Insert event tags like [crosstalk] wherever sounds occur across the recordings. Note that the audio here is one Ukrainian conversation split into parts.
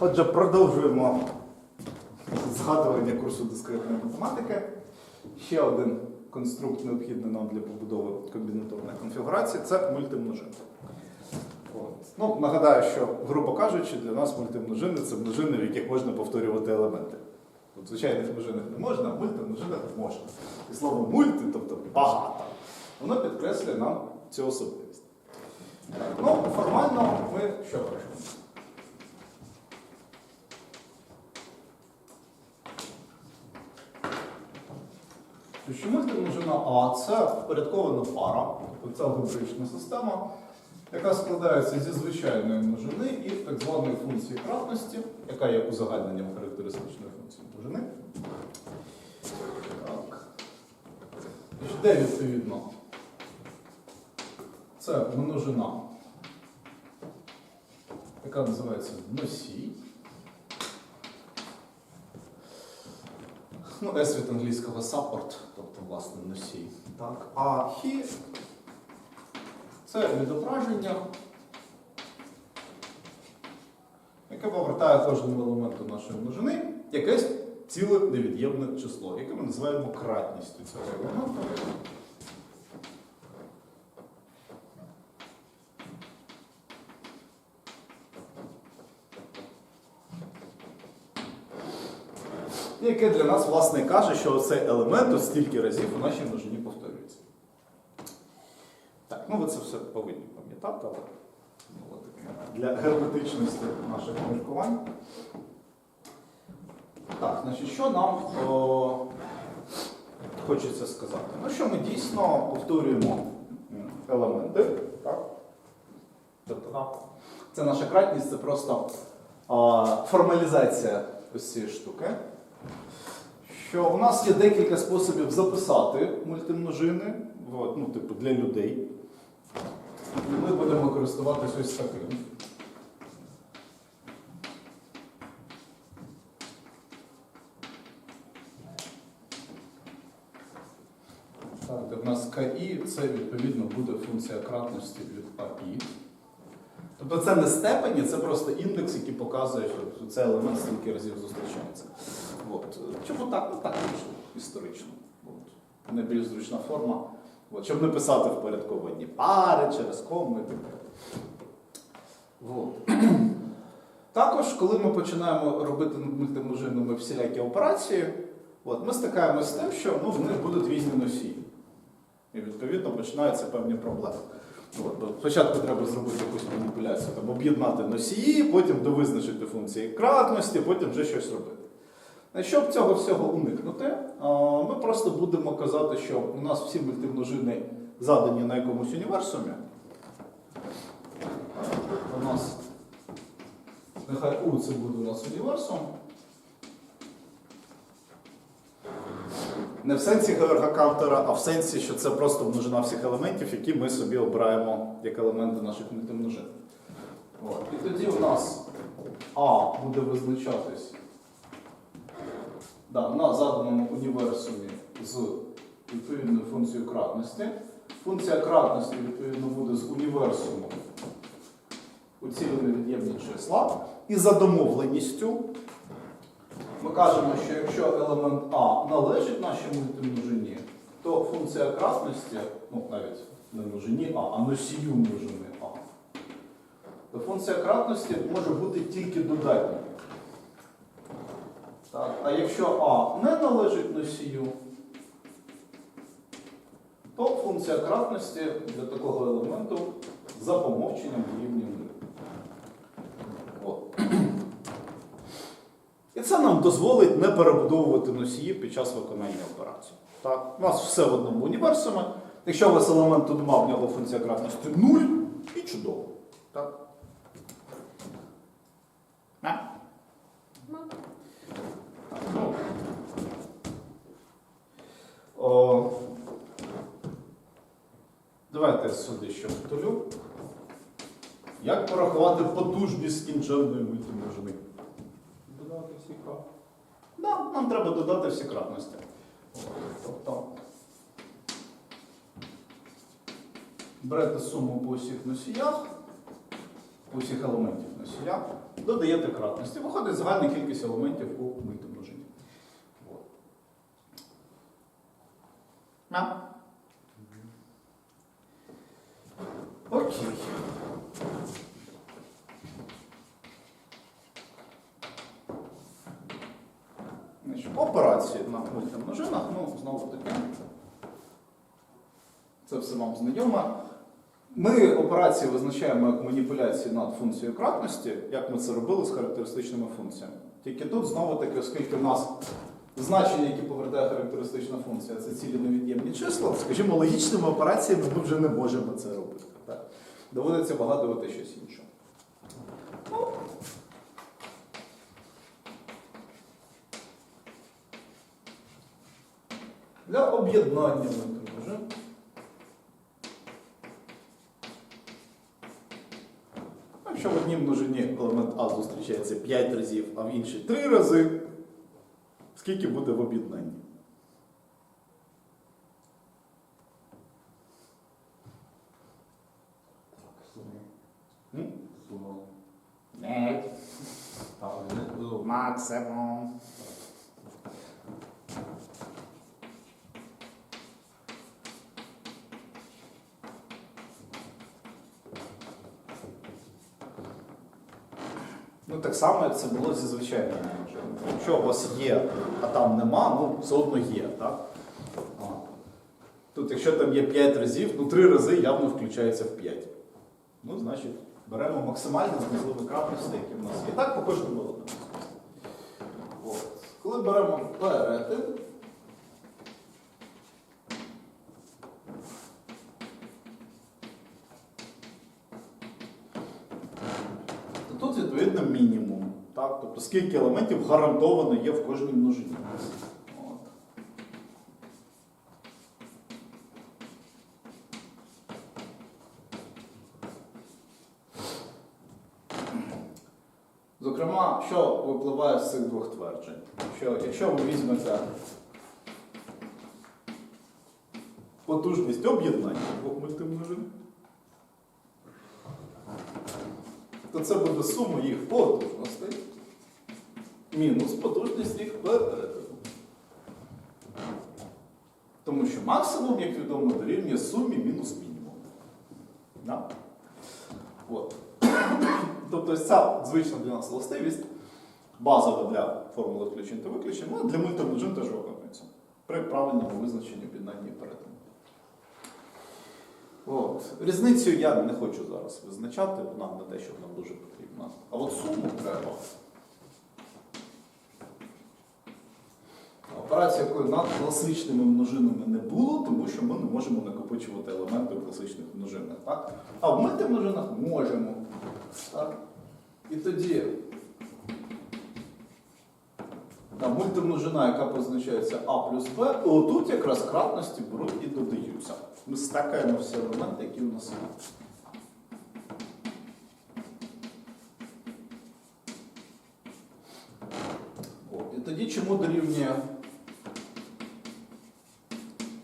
Отже, продовжуємо згадування курсу дискретної математики. Ще один конструкт необхідний нам для побудови комбінаторної конфігурації це мультимножини. От. Ну, нагадаю, що, грубо кажучи, для нас мультимножини це множини, в яких можна повторювати елементи. От, звичайних множинах не можна, а мультимножинах можна. І слово мульти, тобто багато, воно підкреслює нам цю особливість. Ну, формально ми що бачимо? Що мультимножина А це впорядкована пара, тобто це алгебраїчна система, яка складається зі звичайної множини і так званої функції кратності, яка є узагальненням характеристичної функції множини. Так. Де відповідно? Це множина, яка називається носій. Ну, S від англійського support, тобто, власне, носій. Так. А хі це відображення, яке повертає кожному елементу нашої множини якесь ціле невід'ємне число, яке ми називаємо кратністю цього елемента. Яке для нас, власне, каже, що цей елемент ось стільки разів у нашій множині повторюється. Так, ну ви це все повинні пам'ятати, але для герметичності наших міркувань. Так, значить, що нам о, хочеться сказати? Ну, що ми дійсно повторюємо елементи, так? Тобто, це наша кратність, це просто а, формалізація ось цієї штуки що у нас є декілька способів записати мультимножини, от, ну, типу, для людей. І ми будемо користуватись ось таким. Так, в нас КІ це відповідно буде функція кратності від АІ. Тобто це не степені, це просто індекс, який показує, що цей елемент стільки разів зустрічається. От. Чому так? Ну так вийшло історично. От. Найбільш зручна форма. От. Щоб не писати впорядковані пари через кому і так далі. [clears throat] Також, коли ми починаємо робити над мультимножинами всілякі операції, от, ми стикаємося з тим, що ну, в них будуть різні носії. І відповідно починаються певні проблеми. От, бо спочатку треба зробити якусь маніпуляцію, там, об'єднати носії, потім довизначити функції кратності, потім вже щось робити. Щоб цього всього уникнути, ми просто будемо казати, що у нас всі мультимножини задані на якомусь універсумі. У нас нехай U це буде у нас універсум. Не в сенсі Георга Кантера, а в сенсі, що це просто множина всіх елементів, які ми собі обираємо як елементи наших мультимножин. І тоді у нас А буде визначатись да, на заданому універсумі з відповідною функцією кратності. Функція кратності, відповідно, буде з універсуму у цілі невід'ємні числа. І за домовленістю ми кажемо, що якщо елемент А належить нашій мультимножині, то функція кратності, ну навіть не множині А, а носію множини А, то функція кратності може бути тільки додатньою. Так, а якщо А не належить носію, то функція кратності для такого елементу за помовченням дорівнює 0. І це нам дозволить не перебудовувати носії під час виконання операції. Так? У нас все в одному універсумі. Якщо у вас елемент тут в нього функція кратності 0 і чудово. Так? А? Ну. О, давайте я сюди ще втулю. Як порахувати потужність кінченної мультимножини? Додати всі кратності. Да, нам треба додати всі кратності. Тобто берете суму по усіх носіях по усіх елементів носія, додаєте кратності. Виходить загальна кількість елементів у мультимножині. От. А? Окей. Операції на мультимножинах, ну, знову таки. Це все вам знайомо. Ми операції визначаємо як маніпуляції над функцією кратності, як ми це робили з характеристичними функціями. Тільки тут знову таки, оскільки в нас значення, які повертає характеристична функція, це цілі невід'ємні числа, скажімо, логічними операціями ми вже не можемо це робити. Так? Доводиться вигадувати щось інше. Для об'єднання мультимножин Якщо в одній множині елемент А зустрічається 5 разів, а в іншій 3 рази, скільки буде в об'єднанні? М? Не. Максимум. Ну, так само, як це було зі звичайними множинами. Якщо у вас є, а там нема, ну все одно є, так? Тут, якщо там є 5 разів, ну 3 рази явно включається в 5. Ну, значить, беремо максимально з можливих кратностей, які в нас є. Так по кожному. Коли беремо перетин, то тут відповідно мінімум. Так? Тобто скільки елементів гарантовано є в кожній множині. Зокрема, що випливає з цих двох тверджень? Що якщо ви візьмете потужність об'єднання двох мультимножин, то це буде сума їх потужностей мінус потужність їх перетину. Тому що максимум, як відомо, дорівнює сумі мінус мінімум. Да? От. [coughs] Тобто ця звична для нас властивість, базова для формули включень та виключень, вона для мультимножин теж виконується при правильному визначенні об'єднання перетину. От. Різницю я не хочу зараз визначати, вона не те, що нам дуже потрібна. А от суму треба. Операція, якої над класичними множинами не було, тому що ми не можемо накопичувати елементи в класичних множинах. Так? А в мультимножинах можемо. Так? І тоді та мультимножина, яка позначається А плюс Б, отут якраз кратності беруть і додаються. Ми стакаємо всі елементи, які у нас є. І тоді чому дорівнює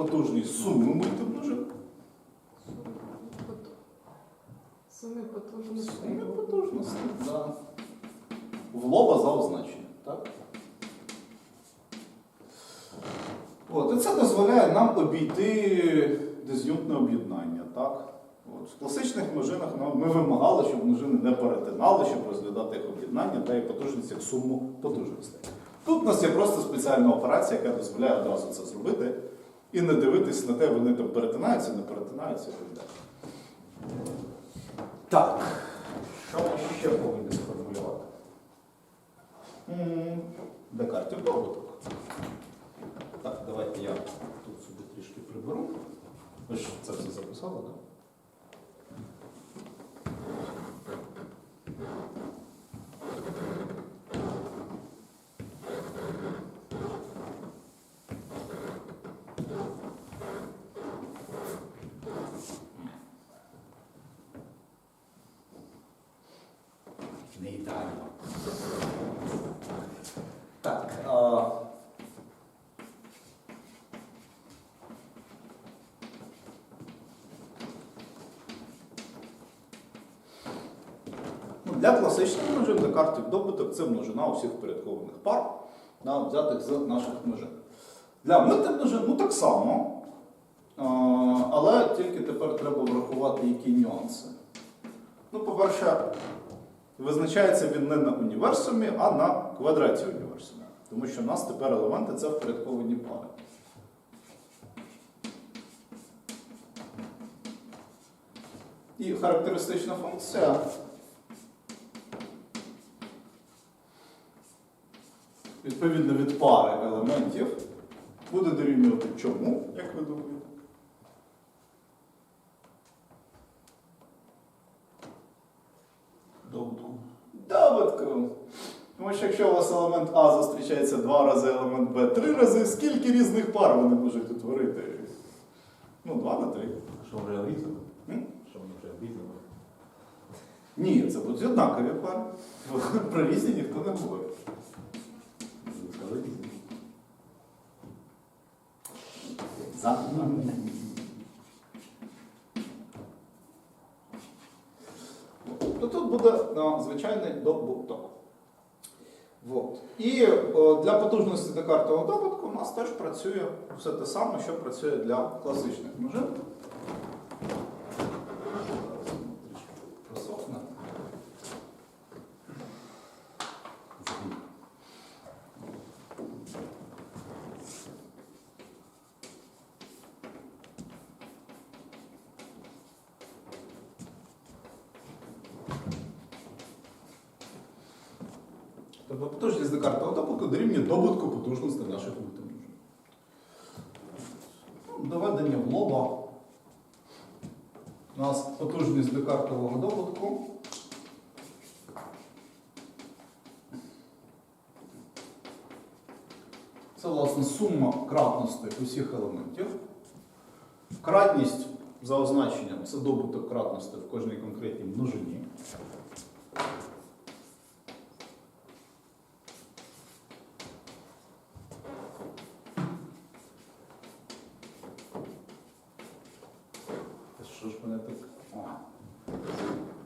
потужність суми мультимножин? Суми потужності. Суми потужності, да. В лоба за означення, так? От, і це дозволяє нам обійти диз'юнтне об'єднання, так? От, в класичних множинах ми вимагали, щоб множини не перетинали, щоб розглядати їх об'єднання та їх потужність як суму потужностей. Тут у нас є просто спеціальна операція, яка дозволяє одразу це зробити і не дивитись на те, вони там перетинаються, не перетинаються і так далі. Так, що ми ще повинні сформулювати? Декартів добуток. Так, давайте я тут собі трішки приберу. Ви ж це все записали, так? Не ідеально. Так. А... Для класичних множин Декартів добуток це множина усіх впорядкованих пар, да, взятих з наших множин. Для мультимножин ну так само, але тільки тепер треба врахувати які нюанси. Ну, по-перше, визначається він не на універсумі, а на квадраті універсуму. Тому що в нас тепер елементи це впорядковані пари. І характеристична функція відповідно від пари елементів буде дорівнювати чому, як ви думаєте? Добутку. Добутку. Тому що якщо у вас елемент А зустрічається два рази, елемент Б три рази, скільки різних пар вони можуть утворити? Ну, два на три. Що вже різно? Що вони вже різно? Ні, це будуть однакові пари. Про різні ніхто не говорить. За. То тут буде ну, звичайний добуток. Вот. І о, для потужності декартового добутку у нас теж працює все те саме, що працює для класичних множин. Просохне. Тобто потужність декартового добутку дорівнює добутку потужності наших мультимножин. Ну, в лоба. У нас потужність декартового добутку. Це, власне, сума кратностей усіх елементів. Кратність за означенням це добуток кратностей в кожній конкретній множині. Та Що ж мене так?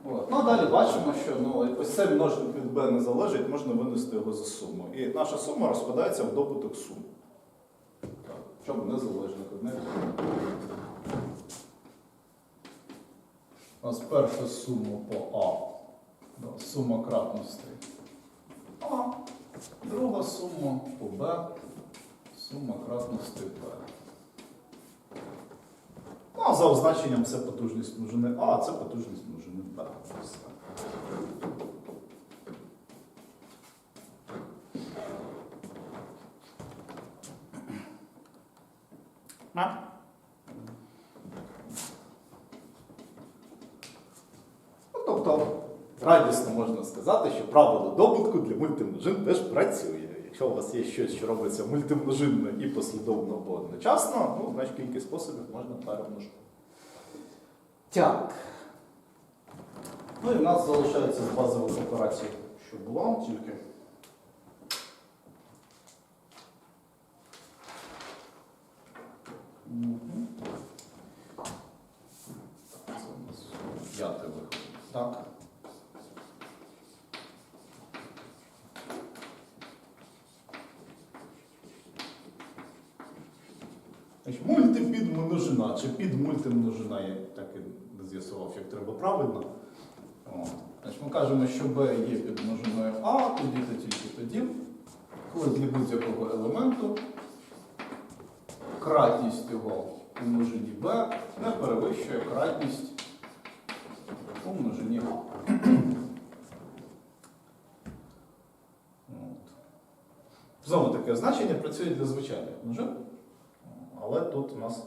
От. Ну, а далі бачимо, що ну, ось цей множник від b не залежить, можна винести його за суму. І наша сума розпадається в добуток сум. Щоб не залежник одне. У нас перша сума по А. Сума кратностей. А. Друга сума по Б. Сума кратностей Б. Ну, а за означенням це потужність множини А, а це потужність множини Б. Ну, тобто, радісно можна сказати, що правило добутку для мультимножин теж працює. Якщо у вас є щось, що робиться мультимножинно і послідовно або одночасно, ну, значить кількість способів можна перемножити. Так. Ну і в нас залишається з базових операцій, що було тільки. Мгм. Так, це у нас п'ятий виход. Так. Значить, мультипідмножина чи підмультимножина, я так і не з'ясував, як треба правильно. О. Значить, ми кажемо, що b є підмножиною А, тоді то тільки тоді, коли для будь-якого елементу кратність його у множині b не перевищує кратність у множині А. Знову таке значення працює для звичайних множин. Але тут у нас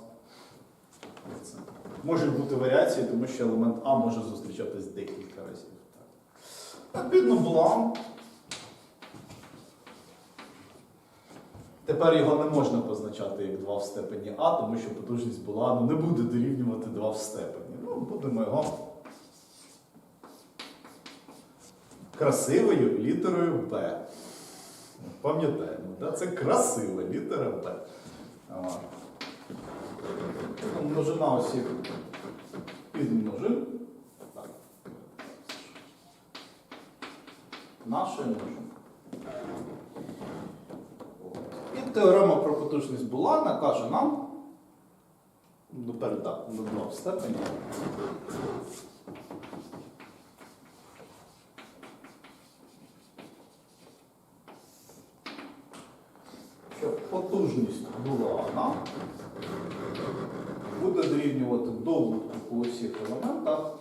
можуть бути варіації, тому що елемент А може зустрічатись декілька разів. Так. Була. Тепер його не можна позначати як 2 в степені А, тому що потужність була ну, не буде дорівнювати 2 в степені. Ну, будемо його красивою літерою Б. Пам'ятаємо, да? це красива літера Б. Множина усіх підмножин. Так. нашої множинки. І теорема про потужність Булана каже нам, ну передав на два степені. Що потужність Булана буде дорівнювати довбутку по усіх елементах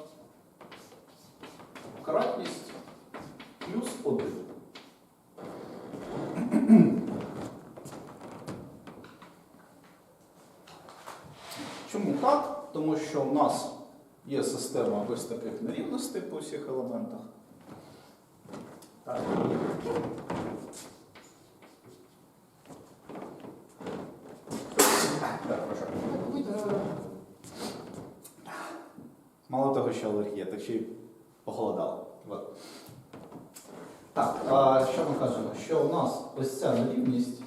кратність плюс 1. Чому так? Тому що у нас є система ось таких нерівностей по всіх елементах. Так. Так, прошу. Мало того, що алергія, так ще й похолодало. От. Так, а що ми кажемо? Що у нас ось ця нерівність.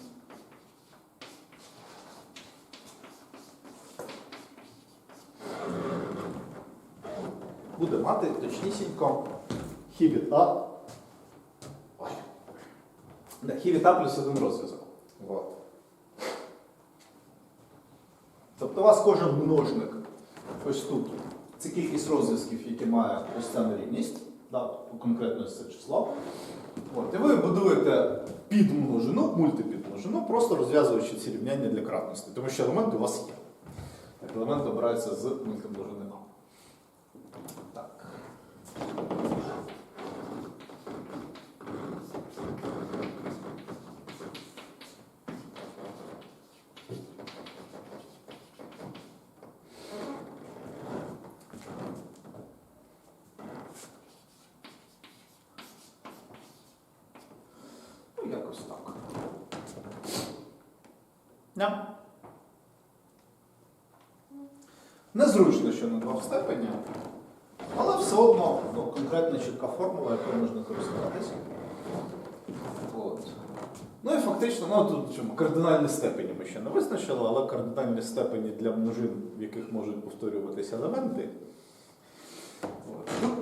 Буде мати точнісінько хі від А. Хі від А плюс один розв'язок. От. Тобто у вас кожен множник ось тут. Це кількість розв'язків, які має ось ця нерівність, да, конкретно ось це число. От, і ви будуєте підмножину, мультипідмножину, просто розв'язуючи ці рівняння для кратності, тому що елемент у вас є. Так, елемент обирається з мультимножини. Так. Ну, якось так. Не. Незручно, що на двох степені, але все одно ну, конкретна чітка формула, якою можна користуватися. От. Ну і фактично, ну тут чому, кардинальні степені ми ще не визначили, але кардинальні степені для множин, в яких можуть повторюватися елементи.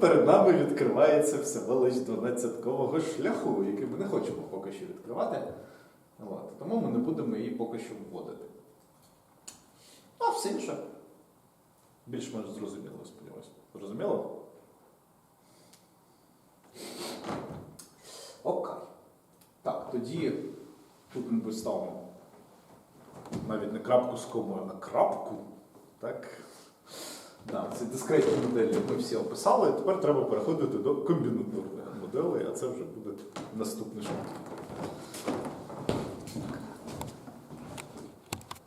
Перед нами відкривається всевелич 12-кового шляху, який ми не хочемо поки що відкривати. От. Тому ми не будемо її поки що вводити. А все інше. Більш-менш зрозуміло, сподіваюся. Зрозуміло? Окей. Так, тоді тут ми поставимо навіть не крапку з комою, а крапку. Так. Да, ці дискретні моделі ми всі описали. Тепер треба переходити до комбінаторних моделей, а це вже буде наступний шаг.